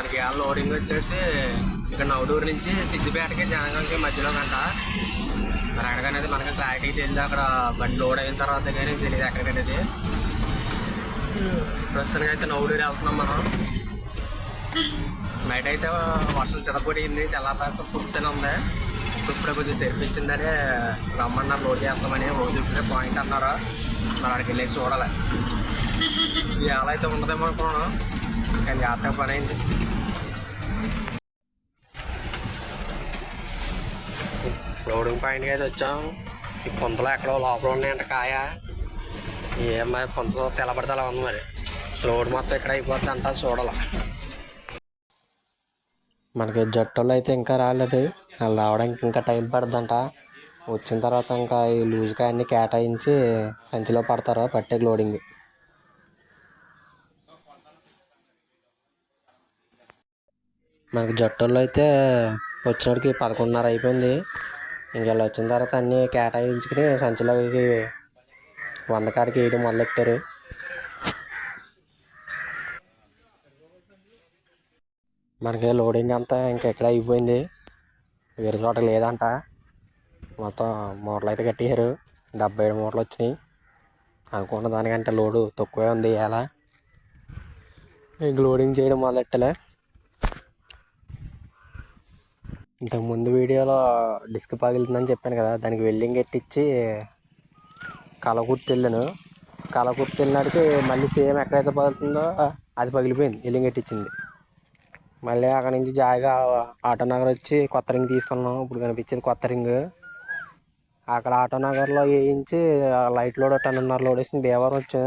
మనకి ఆ లోడింగ్ వచ్చేసి ఇక్కడ నవడూరు నుంచి సిద్దిపేటకి జనగంకి మధ్యలో కంట మరి అడగనేది మనకి క్లారిటీ తెలియదు. అక్కడ బండి లోడ్ అయిన తర్వాత కానీ తెలియదు ఎక్కడికనేది ప్రస్తుతానికి అయితే నవడూరు వెళ్తున్నాం మనం. నైట్ అయితే వర్షం చితపడింది తెల్లదాకా కుర్తనే ఉంది. ఇప్పుడే కొంచెం తెరిపించిందని రమ్మన్నారు లోడ్ చేస్తామని. రోజు ఇప్పుడే పాయింట్ అన్నారు. మరి అక్కడికి వెళ్ళి చూడాలి. ఎలా అయితే ఉండదేమో అనుకున్నాను. కానీ జాగ్రత్తగా పని అయింది. లోడింగ్ పాయింట్కి అయితే వచ్చాం. ఈ పొంతలో ఎక్కడో లోపల ఉన్నాయంట కాయ. ఏమై పొంత తెల్లబడితే అలా ఉంది మరి. లోడ్ మొత్తం ఇక్కడ అయిపోతుంది అంట చూడాలి. మనకి జట్టులో అయితే ఇంకా రాలేదు. వాళ్ళు రావడానికి ఇంకా టైం పడుతుందంట. వచ్చిన తర్వాత ఇంకా ఈ లూజ్ అన్ని కేటాయించి సంచిలో పడతారు పట్టే లోడింగ్ మనకి జట్టుల్లో అయితే వచ్చినడికి పదకొండున్నర అయిపోయింది. ఇంకెళ్ళి వచ్చిన తర్వాత అన్నీ కేటాయించుకుని సంచిలోకి వంద కాడికి వేయడం మొదలెట్టారు. మనకి లోడింగ్ అంతా ఇంకెక్కడ అయిపోయింది. వేరే చోట లేదంట. మొత్తం మూటలు అయితే కట్టేశారు. డెబ్బై ఏడు మూటలు వచ్చినాయి. అనుకున్న దానికంటే లోడు తక్కువే ఉంది ఎలా ఇంక లోడింగ్ చేయడం మొదలెట్టలే. ఇంతకుముందు వీడియోలో డిస్క్ పగిలిందని చెప్పాను కదా దానికి వెల్డింగ్ ఎట్టించి కలకుర్తి వెళ్ళాను కలకుర్తి వెళ్ళినాడికి మళ్ళీ సేమ్ ఎక్కడైతే పగులుతుందో అది పగిలిపోయింది వెల్డింగ్ ఎట్టించింది మళ్ళీ అక్కడ నుంచి జాయిగా ఆటో నగర్ వచ్చి కొత్త రింగ్ తీసుకున్నాం ఇప్పుడు కనిపించేది కొత్త రింగ్. అక్కడ ఆటో నగర్లో వేయించి లైట్ లోడ్ టన్నున్నర లోడ్ వేసింది బేవరం వచ్చాం.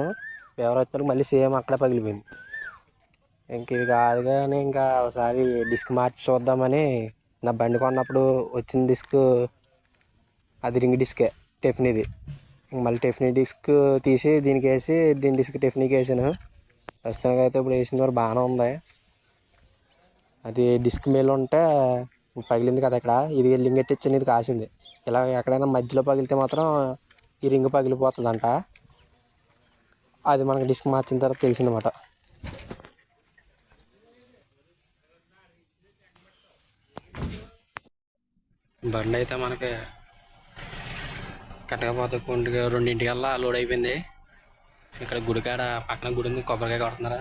బేవరం వచ్చినప్పుడు మళ్ళీ సేమ్ అక్కడే పగిలిపోయింది. ఇంక ఇది కాదు కానీ ఇంకా ఒకసారి డిస్క్ మార్చి చూద్దామని నా బండి కొన్నప్పుడు వచ్చిన డిస్క్ అది రింగ్ డిస్కే టెఫ్నీది. మళ్ళీ టెఫ్నీ డిస్క్ తీసి దీనికి వేసి దీని డిస్క్ టెఫ్నీకి వేసాను. ప్రస్తుతానికి అయితే ఇప్పుడు వేసిన వరకు బాగానే ఉంది. అది డిస్క్ మేలు ఉంటే పగిలింది కదా ఇక్కడ. ఇది లింగ్ ఎట్టించింది ఇది కాసింది. ఇలా ఎక్కడైనా మధ్యలో పగిలితే మాత్రం ఈ రింగ్ పగిలిపోతుందంట. అది మనకి డిస్క్ మార్చిన తర్వాత తెలిసిందన్నమాట. బండి అయితే మనకి కట్టకపోతే కొంటికి రెండింటికల్లా లోడ్ అయిపోయింది. ఇక్కడ గుడికాడ పక్కన గుడి ఉంది కొబ్బరికాయ కొడుతున్నారు.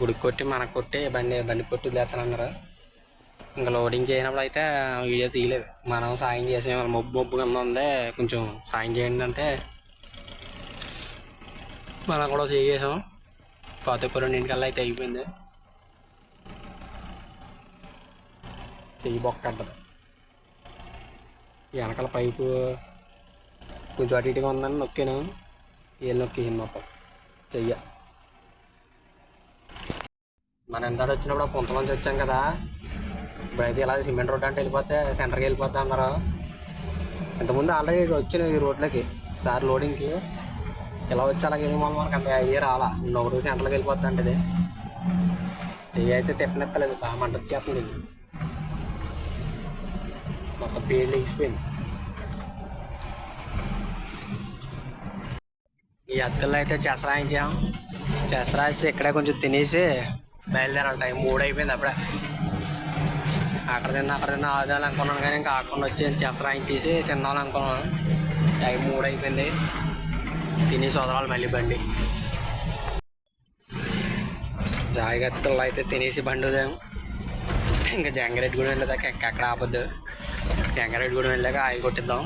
గుడికి కొట్టి మనకు కొట్టి బండి బండి కొట్టి వదిలేస్తానన్నారు. ఇంకా లోడింగ్ చేయనప్పుడు అయితే వీడియో తీయలేదు. మనం సాయం చేసే మబ్బు మబ్బు కింద ఉంది కొంచెం సాయం చేయండి అంటే మనం కూడా చేసాం పాత రెండింటికల్లా అయితే అయిపోయింది. చెయ్యి బొక్క అంటారు వెనకాల పైపు కొంచెం అటు ఇటుగా ఉందని నొక్కాను. ఏళ్ళు నొక్కేసింది మొత్తం. చెయ్య. మన ఎంత వచ్చినప్పుడు ఆ పుంతలోంచి వచ్చాం కదా. ఇప్పుడైతే ఇలా సిమెంట్ రోడ్ అంటే వెళ్ళిపోతే సెంటర్కి వెళ్ళిపోతా అన్నారు. ఇంతకుముందు ఆల్రెడీ వచ్చిన ఈ రోడ్లకి. సార్ లోడింగ్కి. ఇలా వచ్చి అలాగే వెళ్ళిపోవాలి మనకు అంత ఐడియా రాలా. ఇంకొక సెంటర్కి వెళ్ళిపోతా అంటే చెయ్యి అయితే తిప్పనెత్తలేదు బాగా మంట వచ్చేస్తుంది. ఇది. మొత్తం పేర్లు ఎగిసిపోయింది ఈ అద్దెల్లో అయితే చెసరాయించాం చెసరాసి ఇక్కడే కొంచెం తినేసి బయలుదేరాలి టైం. మూడు అయిపోయింది అప్పుడే. అక్కడ తిన్నా అక్కడ తిన్నా ఆదాలు అనుకున్నాను కానీ ఇంకా ఆకుండా వచ్చి చెసరాయించేసి తిందాం అనుకున్నాను టైం మూడు అయిపోయింది. తినేసి వదలాలి మళ్ళీ బండి. జాగ్రత్తలు అయితే తినేసి బండి ఉదయం ఇంకా జంగారెడ్డిగూడెం వెళ్ళేదాకా ఎక్కడ ఆపొద్దు. జంగారెడ్డిగూడెం వెళ్ళాక ఆయిల్ కొట్టిద్దాం.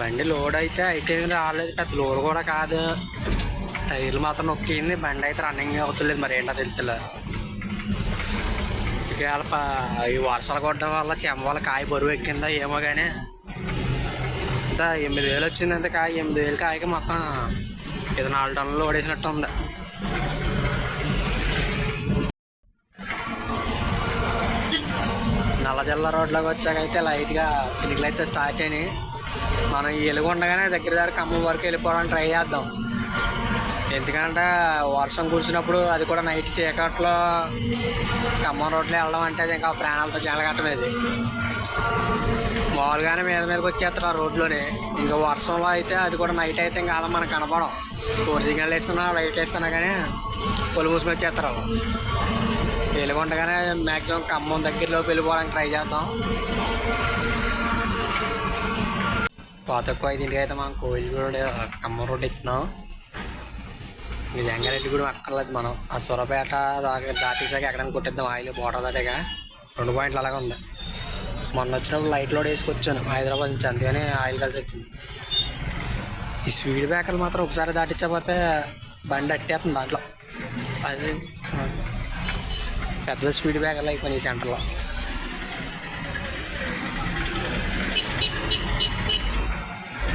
బండి లోడ్ అయితే అయితే రాలేదు పెద్ద లోడ్ కూడా కాదు. టైర్లు మాత్రం నొక్కింది బండి అయితే రన్నింగ్ అవుతలేదు మరి ఏంటో తెలుస్తలేదు ఇవాళ ఈ వర్షాలు కొట్టడం వల్ల చెమ్మ వల్ల కాయ బరువు ఎక్కిందా ఏమో కానీ అంతా ఎనిమిది వేలు వచ్చింది అంతే కాయ ఎనిమిది వేలు కాయకి మొత్తం ఇది నాలుగు టన్నులు ఓడేసినట్టు ఉంది నల్లజల్ల రోడ్లోకి అయితే లైట్గా చినుకులు అయితే స్టార్ట్ అయినాయి. మనం ఈ ఉండగానే దగ్గర దగ్గర ఖమ్మం వరకు వెళ్ళిపోవడానికి ట్రై చేద్దాం. ఎందుకంటే వర్షం కురిసినప్పుడు అది కూడా నైట్ చీకట్లో ఖమ్మం రోడ్లో వెళ్ళడం అంటే అది ఇంకా ప్రాణాలతో చెలగట్టమేది మామూలుగానే మీద మీదకి వచ్చేస్తారు ఆ రోడ్లోనే. ఇంకా వర్షంలో అయితే అది కూడా నైట్ అయితే ఇంకా అలా మనకు కనపడం. ఫోర్ సిగ్నల్ వేసుకున్నా లైట్ వేసుకున్నా కానీ పొలు మూసుకొని వచ్చేస్తారు వెలుగుండగానే మ్యాక్సిమం ఖమ్మం దగ్గరలో వెళ్ళిపోవడానికి ట్రై చేద్దాం. పాత ఎక్కువ ఐదింటికి అయితే మనం కోయిలగూడ ఖమ్మం రోడ్ నిజంగా రెడ్డి గుడి అక్కర్లేదు మనం. ఆ సొరపేట దాకా దాటేసాక ఎక్కడానికి కొట్టిద్దాం ఆయిల్ బోటర్ దాటేగా రెండు పాయింట్లు అలాగే ఉంది. మొన్న వచ్చినప్పుడు లైట్ లోడ్ వేసుకొచ్చాను హైదరాబాద్ నుంచి అందుకని ఆయిల్ కలిసి వచ్చింది. ఈ స్పీడ్ బ్రేకర్లు మాత్రం ఒకసారి దాటించకపోతే బండి అట్టేస్తుంది దాంట్లో. అది పెద్ద స్పీడ్ బ్రేకర్లు అయిపోయినాయి సెంటర్లో.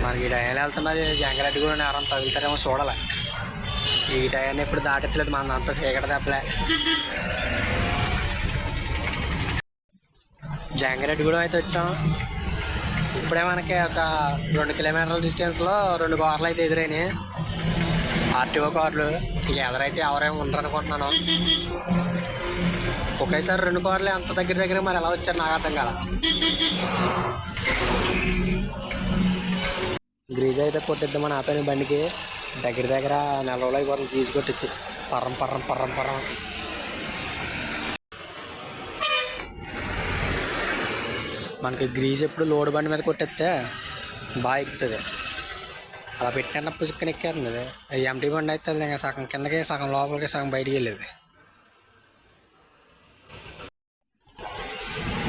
మనకి ఈ టైంలో వెళ్తున్నది జంగరెడ్డి కూడా ఎవరైనా తగులుతారేమో చూడాలి. ఈ టైం ఎప్పుడు దాటించలేదు మన అంత చీకటి దెబ్బలే. జంగరెడ్డి కూడా అయితే వచ్చాం. ఇప్పుడే మనకి ఒక రెండు కిలోమీటర్ల డిస్టెన్స్లో రెండు కార్లు అయితే ఎదురైనాయి. ఆర్టీఓ కార్లు. ఇక ఎదరైతే ఎవరేమో ఉండరు అనుకుంటున్నాను ఒకేసారి రెండు కార్లు అంత దగ్గర దగ్గర మరి ఎలా వచ్చారు నాకు అర్థం కదా గ్రీజ్ అయితే కొట్టిద్దామని ఆపాను బండికి. దగ్గర దగ్గర నెల రోజులు అయిపోతుంది గ్రీజ్ కొట్టించి పర్రం పర్రం పర్రం పర్రం. మనకి గ్రీజ్ ఎప్పుడు లోడ్ బండి మీద కొట్టేస్తే బాగా ఎక్కుతుంది. అలా పెట్టిన పుసుక్కని ఎక్కారు అది ఎంటీ బండి అయితే ఇంకా సగం కిందకి సగం లోపలికి సగం బయటికి వెళ్ళేది.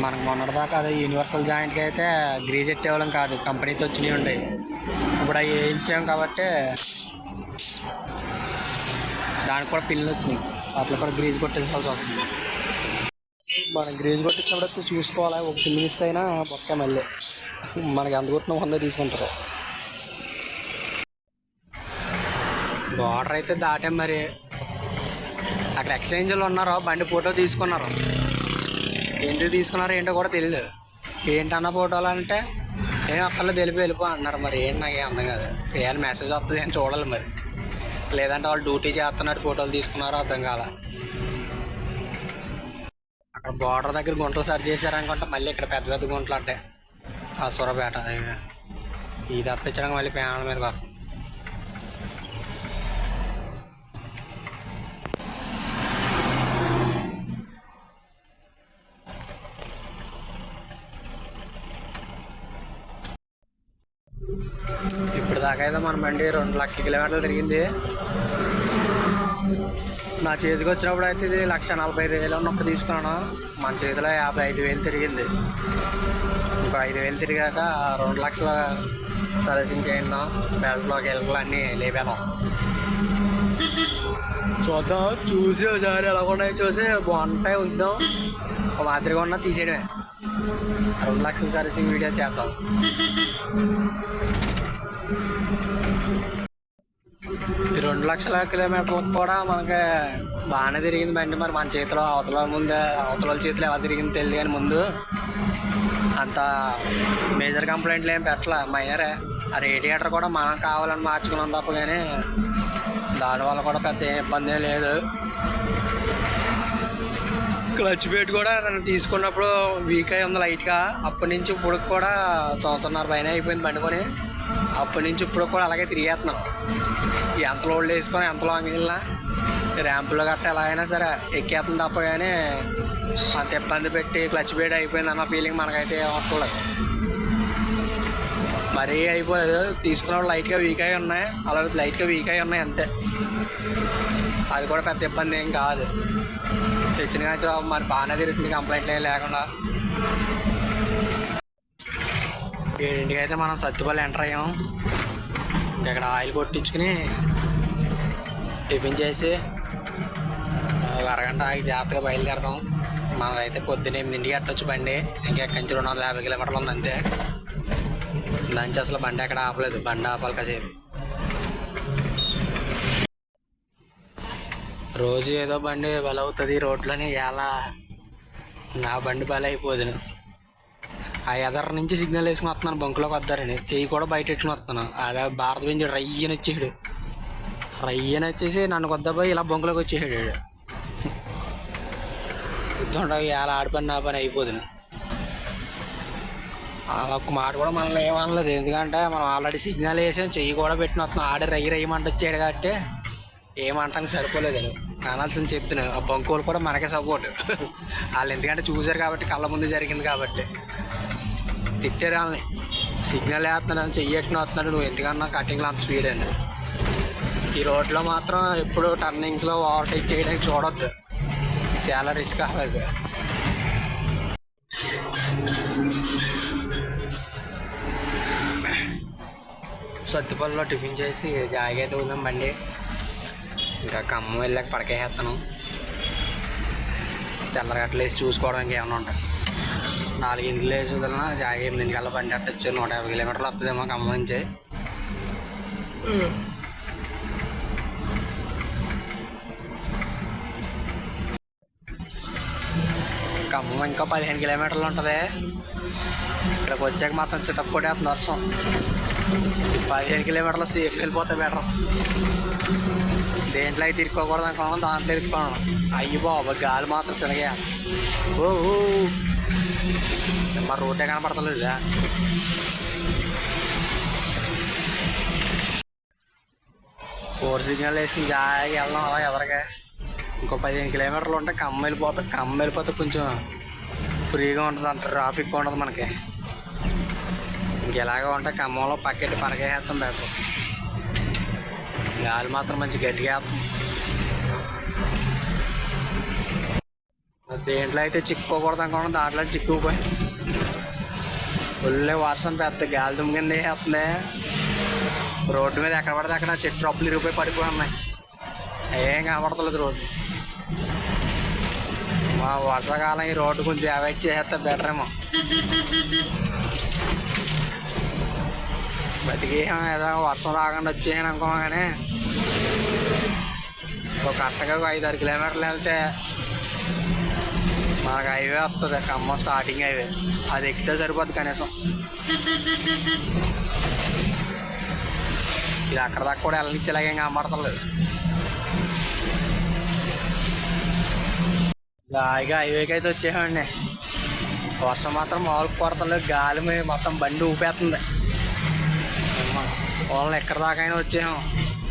మనకు మొన్నటిదాకా అదే యూనివర్సల్ జాయింట్కి అయితే గ్రీజ్ ఎట్టేవాళ్ళం కాదు కంపెనీతో వచ్చినవి ఉండేవి. ఇప్పుడు అవి వేయించాం కాబట్టి దానికి కూడా పిల్లలు వచ్చినాయి. వాటిలో కూడా గ్రీజ్ కొట్టేసుకోవాల్సి వస్తుంది. మనం గ్రీజ్ కొట్టించినప్పుడు చూసుకోవాలి? ఒక పిల్లి మిస్ అయినా మొత్తం మళ్ళీ. మనకి ఎంత కొట్టిన వంద తీసుకుంటారు. బార్డర్ అయితే దాటాం మరి. అక్కడ ఎక్స్చేంజ్లో ఉన్నారో బండి ఫోటో తీసుకున్నారు. ఎందుకు తీసుకున్నారో ఏంటో కూడా తెలియదు ఏంటన్న ఫోటోలు అంటే ఏం అక్కర్లో తెలిపి వెళ్ళిపో అన్నారు మరి. ఏంటి నాకు ఏం అర్థం కాదు. ఏమైనా మెసేజ్ వస్తుంది అని చూడాలి మరి. లేదంటే వాళ్ళు డ్యూటీ చేస్తున్నట్టు ఫోటోలు తీసుకున్నారో అర్థం కాల. అక్కడ బార్డర్ దగ్గర గుంటలు సరి చేశారనుకుంటే మళ్ళీ ఇక్కడ పెద్ద పెద్ద గుంటలు అంటే. ఆ ఇది తప్పించడానికి మళ్ళీ ప్యానల మీద వస్తుంది ఇప్పుడు దాకా అయితే మన బండి రెండు లక్షల కిలోమీటర్లు తిరిగింది. నా చేతికి వచ్చినప్పుడు అయితే ఇది లక్ష నలభై ఐదు వేలు ఉన్నప్పుడు తీసుకున్నాను. మన చేతిలో యాభై ఐదు వేలు తిరిగింది. ఇంకో ఐదు వేలు తిరిగాక రెండు లక్షల సర్వీసింగ్ చేయిందాం బెల్ట్లోకి ఎలుకలు అన్నీ లేపాను. చూద్దాం. చూసి ఒకసారి ఎలా ఉన్నాయి చూసి బాగుంటాయి ఉందాం ఒక మాదిరిగా ఉన్నా తీసేయడమే. రెండు లక్షల సర్వీసింగ్ వీడియో చేద్దాం. ఈ రెండు లక్షల కిలోమీటర్లకు కూడా మనకి బాగానే తిరిగింది బండి మరి మన చేతిలో అవతల ముందే అవతల చేతిలో ఎలా తిరిగింది తెలియదు కానీ ముందు అంత మేజర్ కంప్లైంట్లు ఏం పెట్టలే. మైనరే ఆ రేడియేటర్ కూడా మనం కావాలని మార్చుకున్నాం తప్ప కానీ దానివల్ల కూడా పెద్ద ఏం ఇబ్బంది ఏం లేదు. క్లచ్ ప్లేట్ కూడా నన్ను తీసుకున్నప్పుడు వీక్ అయి ఉంది లైట్గా అప్పటి నుంచి ఇప్పుడు కూడా సంవత్సరంన్నర పైన అయిపోయింది పండుకొని అప్పటి నుంచి ఇప్పుడు కూడా అలాగే తిరిగేస్తున్నాం. ఎంత లోడ్లు వేసుకొని ఎంత లాంగ్ వెళ్ళినా ర్యాంపులు గట్ట ఎలా అయినా సరే ఎక్కేస్తుంది తప్ప కానీ అంత ఇబ్బంది పెట్టి క్లచ్ బేడ్ అయిపోయింది అన్న ఫీలింగ్ మనకైతే ఏమవట్లేదు మరీ అయిపోలేదు. తీసుకున్నప్పుడు లైట్గా వీక్ అయి ఉన్నాయి. అలాగే లైట్గా వీక్ అయి ఉన్నాయి అంతే. అది కూడా పెద్ద ఇబ్బంది ఏం కాదు. తెచ్చిన కానీ మరి బాగానే తిరుగుతుంది కంప్లైంట్లు ఏం లేకుండా. ఏడింటికి అయితే మనం సత్తుపల్లి ఎంటర్ అయ్యాం. ఇంకా ఇక్కడ ఆయిల్ కొట్టించుకుని టిఫిన్ చేసి ఒక అరగంట ఆగి జాగ్రత్తగా బయలుదేరదాం. మనదైతే పొద్దున్న ఎనిమిదింటికి అట్టొచ్చు బండి. ఇంకా ఎక్కడి నుంచి రెండు వందల యాభై కిలోమీటర్లు ఉంది అంతే. లంచ్ అసలు బండి ఎక్కడ ఆపలేదు. బండి ఆపాలి కాసేపు. రోజు ఏదో బండి బలవుతుంది రోడ్లని ఎలా నా బండి బలైపోదును. ఆ ఎదర నుంచి సిగ్నల్ వేసుకుని వస్తున్నాను బంకులోకి వద్దారని. చెయ్యి కూడా బయట ఎట్టుకుని వస్తున్నాను. అలా భారత బెంచ్ రయ్యని వచ్చేసాడు. రయ్యని వచ్చేసి నన్ను కొద్దపోయి ఇలా బొంకులోకి వచ్చేసాడు. వాడు. యుద్ధం ఇలా ఆడిపని నా పని అయిపోదును. ఒక్క మాట కూడా మనల్ని ఏమనలేదు ఎందుకంటే మనం ఆల్రెడీ సిగ్నల్ వేసాం చెయ్యి కూడా పెట్టిన వస్తున్నాం. ఆడే రయ్యి రయ్యమంట వచ్చాడు కాబట్టి ఏమంటానికి సరిపోలేదు అది అనాల్సింది చెప్తున్నాను ఆ బంకోలు కూడా మనకే సపోర్ట్ వాళ్ళు ఎందుకంటే చూశారు కాబట్టి కళ్ళ ముందు జరిగింది కాబట్టి. తిట్టారు వాళ్ళని. సిగ్నల్ వేస్తున్నాను చెయ్యట్టున వస్తున్నాడు. నువ్వు ఎందుకన్నా కటింగ్లో అంత స్పీడ్ అని. ఈ రోడ్లో మాత్రం ఎప్పుడు టర్నింగ్స్లో ఓవర్టేక్ చేయడానికి చూడొద్దు. చాలా రిస్క్ అవ్వదు సత్తుపల్లిలో టిఫిన్ చేసి జాగ్రత్త అయితే ఉందాం బండి. ఇంకా ఖమ్మం వెళ్ళాక పడకేసేస్తాను తెల్లగట్లు వేసి చూసుకోవడానికి ఏమైనా ఉంటాయి నాలుగింటిలో వేసి వదిలినా జాయిగా ఎనిమిదింటికల్లా బండి అట్టొచ్చు నూట యాభై కిలోమీటర్లు వస్తుందేమో ఖమ్మం నుంచి. ఖమ్మం ఇంకా పదిహేను కిలోమీటర్లు ఉంటుంది. ఇక్కడికి వచ్చాక మాత్రం చితక్కొట్టేస్తుంది వర్షం. పదిహేను కిలోమీటర్లు సేఫ్ వెళ్ళిపోతే బెటర్ దేంట్లో అయితే ఇరుక్కోకూడదు అనుకున్నాను దాంట్లో ఇరుక్కున్నాను. అయ్యి బాబు గాలి మాత్రం చిన్నగా. ఓ మా రోడ్డే కనపడతలేదా ఫోర్ సిగ్నల్ వేసి జాయిగా వెళ్దాం అలా ఎదరగా ఇంకో పదిహేను కిలోమీటర్లు ఉంటే కమ్మ వెళ్ళిపోతా కమ్మ వెళ్ళిపోతే కొంచెం ఫ్రీగా ఉంటుంది అంత ట్రాఫిక్ ఉండదు మనకి. ఇంకెలాగ ఉంటే ఖమ్మంలో పక్కెట్టి పరగేసేస్తాం బెటర్ గాలి మాత్రం మంచి గట్టిగా దేంట్లో అయితే చిక్కుకోకూడదు అనుకోండి దాంట్లో చిక్కుకుపోయి ఫుల్ వర్షం పెద్ద గాలి దుమ్ము కింద వేస్తుంది. రోడ్డు మీద ఎక్కడ పడితే అక్కడ చెట్టు రప్పులు ఇరిగిపోయి పడిపోయి ఉన్నాయి. ఏం కనపడతలేదు రోడ్డు. మా వర్షాకాలం ఈ రోడ్డు కొంచెం అవాయిడ్ చేసేస్తే బెటర్ ఏమో. బతికి ఏదో వర్షం రాకుండా వచ్చేసాను అనుకోమా కానీ ఒక కట్టగా ఒక ఐదు ఆరు కిలోమీటర్లు వెళ్తే మనకు హైవే వస్తుంది. ఖమ్మం స్టార్టింగ్ హైవే అది ఎక్కితే సరిపోద్ది కనీసం. ఇది అక్కడ దాకా కూడా ఇంకా అమ్మడతలేదు హాయిగా హైవేకి అయితే వచ్చేసామండి. వర్షం మాత్రం మామూలు కొడతలేదు. గాలి మొత్తం బండి ఊపేస్తుంది. వాళ్ళని ఎక్కడ దాకా అయినా వచ్చాము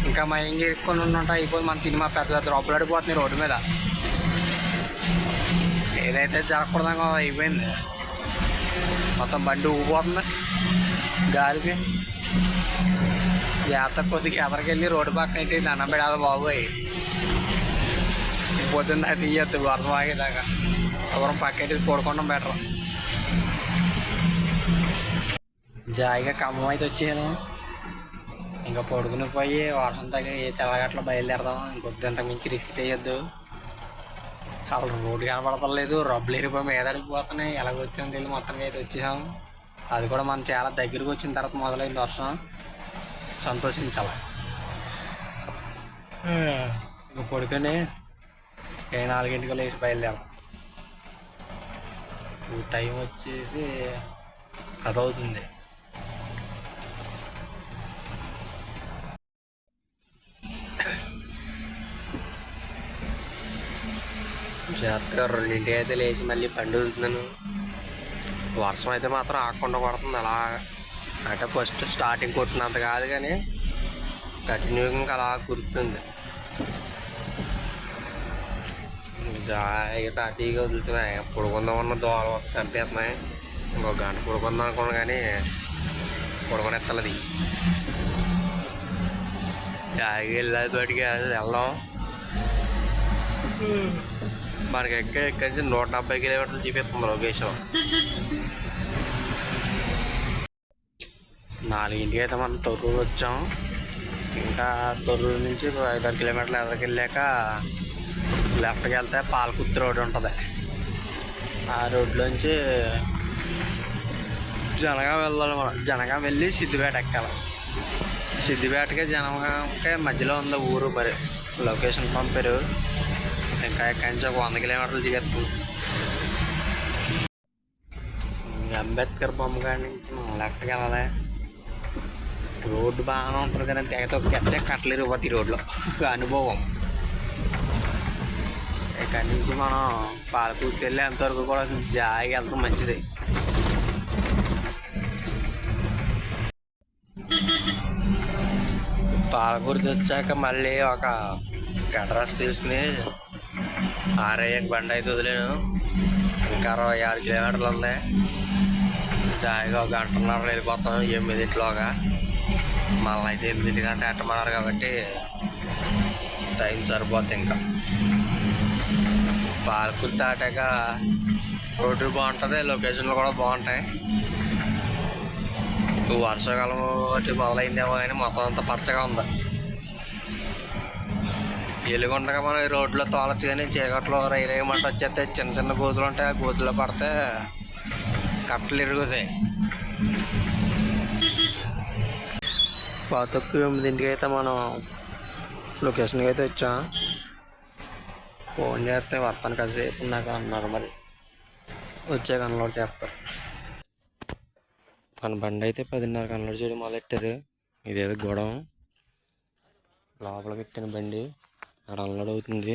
ఇంకా మా ఇంక ఇరుక్కొని ఉంటే అయిపోయి మన సినిమా పెద్ద పెద్ద రొప్పలాడిపోతుంది రోడ్డు మీద. ఏదైతే జరగకూడదు అయిపోయింది. మొత్తం బండి ఊగిపోతుంది గాలికి. జాతర కొద్దిగా ఎదరికెళ్ళి రోడ్డు పక్కన అయితే దండం పెడాలి బాబోయ్. పొద్దున్న తీయద్దు వర్షం ఆగేదాకా. ఎవరం పక్కకి పడుకోవడం బెటర్. జాయిగా ఖమ్మం అయితే వచ్చాను ఇంకా పడుకుని పోయి వర్షం తగ్గ ఏ తెల్లగట్ల బయలుదేరదాం. ఇంకొద్దంత మించి రిస్క్ చేయొద్దు. అసలు రోడ్డు కనపడతలేదు. రబ్బులు ఎరిపోయి మీద అడిగిపోతున్నాయి ఎలాగ వచ్చామో తెలియదు మొత్తానికి అయితే వచ్చేసాం. అది కూడా మనం చాలా దగ్గరికి వచ్చిన తర్వాత మొదలైంది వర్షం సంతోషించాలి. ఇంకా పడుకొని ఏ నాలుగింటికి లేచి బయలుదేరాం టైం వచ్చేసి కథ అవుతుంది జాగ్రత్తగా రెండింటికి అయితే లేచి మళ్ళీ పండు వదులుతున్నాను. వర్షం అయితే మాత్రం ఆకుండా కొడుతుంది అలా అంటే ఫస్ట్ స్టార్టింగ్ కొట్టినంత కాదు కానీ కంటిన్యూగా అలా కురుతుంది. జాయిగా టీగా వదులుతున్నాయి పొడుకుందాం ఉన్న దోవలు వస్తే చంపేస్తున్నాయి. ఇంకో గంట పొడుకుందాం అనుకున్నా కానీ పడుకునేస్తలేదు జాయిగా వెళ్ళాలి బయటికి. వెళ్దాం మనకి ఎక్కడ ఎక్కడి నుంచి నూట డెబ్బై కిలోమీటర్లు చూపిస్తుంది లొకేషన్ నాలుగింటికి అయితే మనం తొర్రూరు వచ్చాం. ఇంకా తొర్రూరు నుంచి ఐదారు కిలోమీటర్లు ఎదరికి వెళ్ళాక లెఫ్ట్కి వెళ్తే పాలకుర్తి రోడ్డు ఉంటుంది. ఆ రోడ్లోంచి జనగాం వెళ్ళాలి మనం. జనగాం వెళ్ళి సిద్దిపేట ఎక్కాలి. సిద్దిపేటకే జనగాంకి మధ్యలో ఉంది ఊరు మరి. లొకేషన్ పంపారు. ఇంకా ఇక్కడి నుంచి ఒక వంద కిలోమీటర్లు దిగేస్తుంది అంబేద్కర్ బొమ్మ కాడి నుంచి మనం లెఫ్ట్కి వెళ్ళాలి రోడ్డు బాగానే ఉంటుంది కానీ తెగతో తొక్కేస్తే కట్టలేరు పోతే ఈ రోడ్లో అనుభవం ఇక్కడి నుంచి మనం పాలకూరికి వెళ్ళి అంతవరకు కూడా జాయిగా వెళ్తాం మంచిది పాలకూర్తి వచ్చాక మళ్ళీ ఒక గడ్రాస్ తీసుకుని ఆర్ఐకి బండి అయితే వదిలేను. ఇంకా అరవై ఆరు కిలోమీటర్లు ఉంది. జాయిగా ఒక గంటన్నర వెళ్ళిపోతాం ఎనిమిదింటిలోగా. మళ్ళీ అయితే ఎనిమిదింటి గంట ఎట్టమన్నారు కాబట్టి టైం సరిపోద్ది ఇంకా. పార్కులు దాటాక రోడ్డు బాగుంటుంది లొకేషన్లు కూడా బాగుంటాయి. వర్షాకాలం ఒకటి మొదలైందేమో కానీ మొత్తం అంతా పచ్చగా ఉంది. ఎలుగుండగా మనం ఈ రోడ్లో తోలచ్చు కానీ చీకట్లో రైలు మంట వచ్చేస్తే చిన్న చిన్న గోతులు ఉంటాయి. ఆ గోతుల్లో పడితే కట్టలు ఇరుగుతాయి. పాతొక్కు ఎనిమిదింటికి అయితే మనం లొకేషన్కి అయితే వచ్చాం. ఫోన్ చేస్తే వస్తాను కాసేపు నాకు అన్నారు మరి. వచ్చాక అన్లోడ్ చేస్తారు. మన బండి అయితే పదిన్నరకు అన్లోడ్ చేయడం మొదలెట్టారు ఇదేదో గొడవ. లోపల పెట్టిన బండి. అక్కడ అన్లోడ్ అవుతుంది.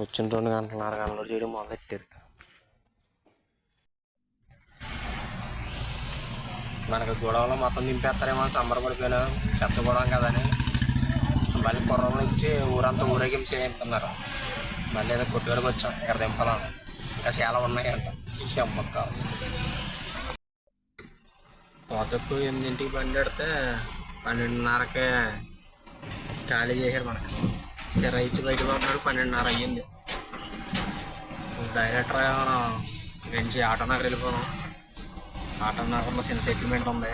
వచ్చిన రెండు గంటలన్నరకు అన్లోడ్ చేయడం మొదలెట్టారు. మనకు గొడవలో మొత్తం దింపేస్తారేమో సంబర పడిపోయినా పెద్ద గొడవ కదని మళ్ళీ కుర్రంలో ఇచ్చి ఊరంతా ఊరేగింపు చేయంటున్నారు మళ్ళీ ఏదో కొట్టుగడికి వచ్చాం ఇక్కడ దింపాలని. ఇంకా చాలా ఉన్నాయంట అంట. అమ్మక్క మొదకు ఎనిమిదింటికి బండి పెడితే పన్నెండున్నరకే ఖాళీ చేశారు మనకి. ఇంకా ఇచ్చి బయట పడ్డాడు పన్నెండున్నర అయ్యింది. డైరెక్టర్ మనం నుంచి ఆటో నగర్ వెళ్ళిపోయాం ఆటో చిన్న సెటిల్మెంట్ ఉంది.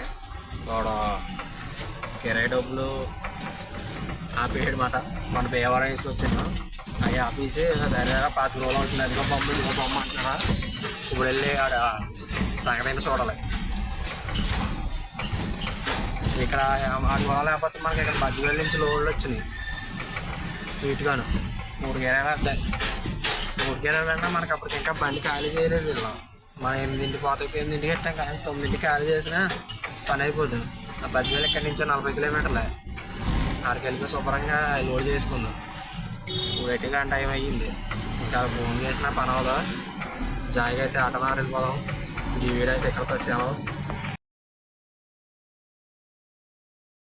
వాడు కిరాయి డబ్బులు ఆపేయడం మాట. మన భీమవరం వేసుకొచ్చాను అవి ఆపేసి దగ్గర పాతి రోజులు అవుతుంది. అదిగో బొమ్మ ఇదిగో బొమ్మ అంటున్నారా. ఇప్పుడు వెళ్ళి ఆడ సంగతి చూడాలి. ఇక్కడ ఆ గొడవ లేకపోతే మనకి ఇక్కడ బద్దివేల నుంచి లోడ్లు వచ్చినాయి. స్వీట్గాను మూడు గేరాలు అడ్డాయి మూడు గేరాలు అన్నా మనకి అప్పటికి ఇంకా బండి ఖాళీ చేయలేదు వీళ్ళు. మనం ఎనిమిదింటి పోతకి ఎనిమిదింటికి పెట్టాం కానీ తొమ్మిదింటికి ఖాళీ చేసినా పని అయిపోతుంది ఆ బద్దివేలు ఇక్కడి నుంచి నలభై కిలోమీటర్లే. ఆడికి వెళ్ళి శుభ్రంగా లోడ్ చేసుకుందాం. ఇప్పుడైతే గంట టైం అయ్యింది. ఇంకా ఫోన్ చేసినా పని అవుదా జాయిగా అయితే ఆటో వెళ్ళిపోదాం ఈ వీడియో అయితే ఎక్కడికి వచ్చాము